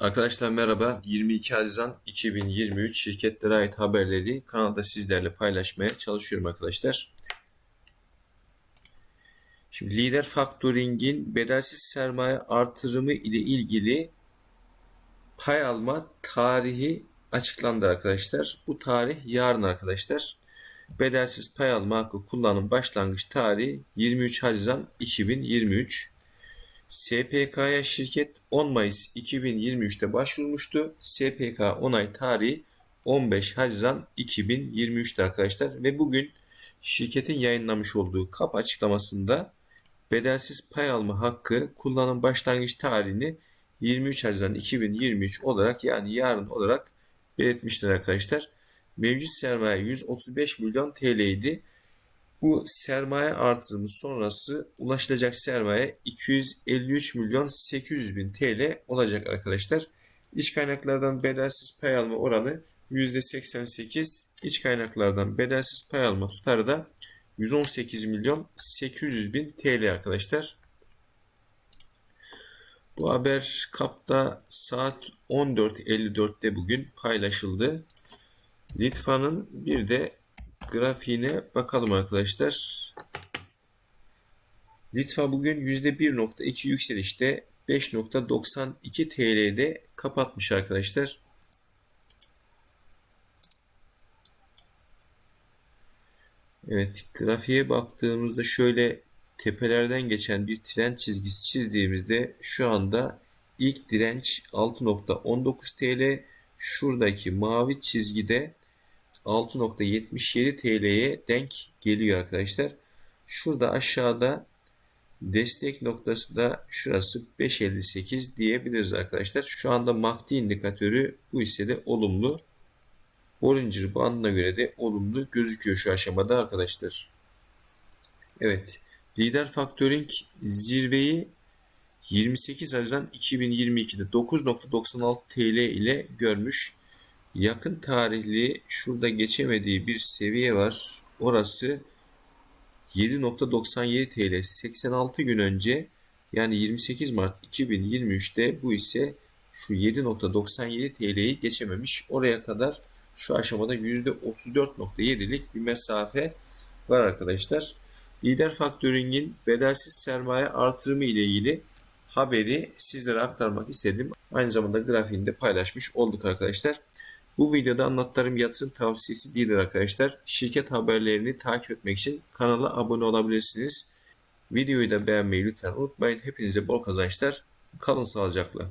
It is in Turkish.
Arkadaşlar merhaba. 22 Haziran 2023 şirketlere ait haberleri kanalda sizlerle paylaşmaya çalışıyorum arkadaşlar. Şimdi Lider Factoring'in bedelsiz sermaye artırımı ile ilgili pay alma tarihi açıklandı arkadaşlar. Bu tarih yarın arkadaşlar. Bedelsiz pay alma hakkı kullanım başlangıç tarihi 23 Haziran 2023. SPK'ya şirket 10 Mayıs 2023'te başvurmuştu. SPK onay tarihi 15 Haziran 2023'te arkadaşlar ve bugün şirketin yayınlamış olduğu kap açıklamasında bedelsiz pay alma hakkı kullanım başlangıç tarihini 23 Haziran 2023 olarak yani yarın olarak belirtmişler arkadaşlar. Mevcut sermaye 135 milyon TL idi. Bu sermaye artırımı sonrası ulaşılacak sermaye 253 milyon 800 bin TL olacak arkadaşlar. İç kaynaklardan bedelsiz pay alma oranı %88. İç kaynaklardan bedelsiz pay alma tutarı da 118 milyon 800 bin TL arkadaşlar. Bu haber kapta saat 14.54'te bugün paylaşıldı. Litva'nın bir de grafiğine bakalım arkadaşlar. Litva bugün %1.2 yükselişte 5.92 TL'de kapatmış arkadaşlar. Evet grafiğe baktığımızda şöyle tepelerden geçen bir trend çizgisi çizdiğimizde şu anda ilk direnç 6.19 TL şuradaki mavi çizgide 6.77 TL'ye denk geliyor arkadaşlar. Şurada aşağıda destek noktası da şurası 5.58 diyebiliriz arkadaşlar. Şu anda MACD indikatörü bu hissede olumlu. Bollinger bandına göre de olumlu gözüküyor şu aşamada arkadaşlar. Evet. Lider Factoring zirveyi 28 Haziran 2022'de 9.96 TL ile görmüş. Yakın tarihli şurada geçemediği bir seviye var. Orası 7.97 TL 86 gün önce yani 28 Mart 2023'te bu ise şu 7.97 TL'yi geçememiş. Oraya kadar şu aşamada %34.7'lik bir mesafe var arkadaşlar. Lider Factoring'in bedelsiz sermaye artırımı ile ilgili haberi sizlere aktarmak istedim. Aynı zamanda grafiğini de paylaşmış olduk arkadaşlar. Bu videoda anlattığım yatırım tavsiyesi değildir arkadaşlar. Şirket haberlerini takip etmek için kanala abone olabilirsiniz. Videoyu da beğenmeyi lütfen unutmayın. Hepinize bol kazançlar. Kalın sağlıcakla.